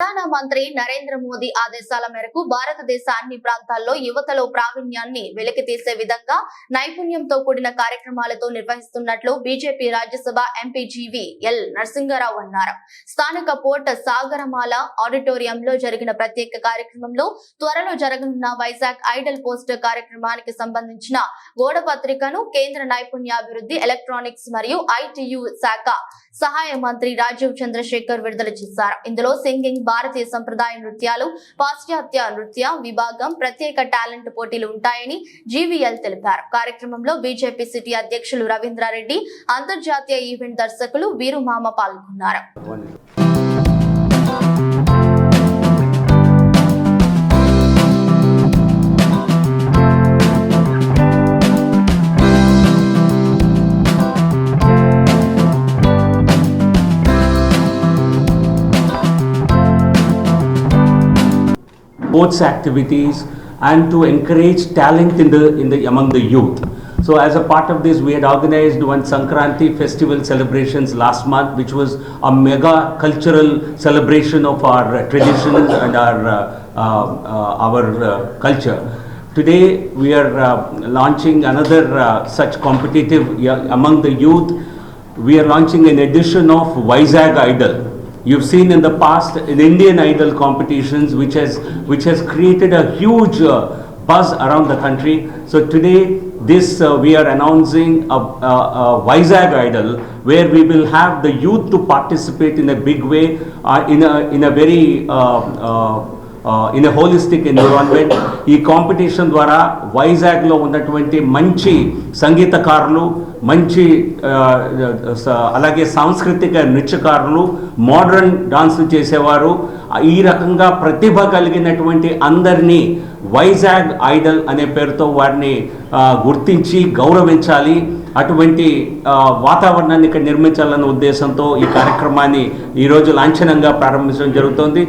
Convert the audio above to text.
ప్రధానమంత్రి నరేంద్ర మోదీ ఆదేశాల మేరకు భారతదేశ అన్ని ప్రాంతాల్లో యువతలో ప్రావీణ్యాన్ని వెలికితీసే విధంగా నైపుణ్యంతో కూడిన కార్యక్రమాలతో నిర్వహిస్తున్నట్లు BJP Rajya Sabha MP GV L Narasimha Rao అన్నారు. స్థానిక పోర్ట్ సాగరమాల ఆడిటోరియంలో జరిగిన ప్రత్యేక కార్యక్రమంలో త్వరలో జరగనున్న వైజాగ్ ఐడల్ పోస్ట్ కార్యక్రమానికి సంబంధించిన గోడ పత్రికను కేంద్ర నైపుణ్యాభివృద్ధి ఎలక్ట్రానిక్స్ మరియు ఐటియు శాఖ సహాయ మంత్రి రాజీవ్ చంద్రశేఖర్ విడుదల చేశారు. ఇందులో సింగింగ్ భారతీయ సంప్రదాయ నృత్యాలు పాశ్చాత్య నృత్య విభాగం ప్రత్యేక టాలెంట్ పోటీలు ఉంటాయని జీవీఎల్ తెలిపారు. కార్యక్రమంలో బీజేపీ సిటీ అధ్యక్షులు రవీంద్రారెడ్డి అంతర్జాతీయ ఈవెంట్ దర్శకులు వీరుమామ పాల్గొన్నారు. Sports activities and to encourage talent in the, in the, among the youth. So as a part of this, we had organized one Sankranti festival celebrations last month, which was a mega cultural celebration of our uh, traditions and our, uh, uh, uh, our uh, culture. Today, we are uh, launching another uh, such competitive yeah, among the youth. We are launching an edition of Vizag Idol. You've seen in the past in Indian Idol competitions, which has which has created a huge uh, buzz around the country. So today, this uh, we are announcing a, a, a Vizag Idol, where we will have the youth to participate in a big way, uh, in a in a very uh, uh, in a holistic environment ఈ competition ద్వారా వైజాగ్లో ఉన్నటువంటి మంచి సంగీతకారులు మంచి అలాగే సాంస్కృతిక నృత్యకారులు modern డాన్సులు చేసేవారు ఈ రకంగా ప్రతిభ కలిగినటువంటి అందరినీ వైజాగ్ ఐడల్ అనే పేరుతో వారిని గుర్తించి గౌరవించాలి. అటువంటి వాతావరణాన్ని ఇక్కడ నిర్మించాలన్న ఉద్దేశంతో ఈ కార్యక్రమాన్ని ఈరోజు లాంఛనంగా ప్రారంభించడం జరుగుతోంది.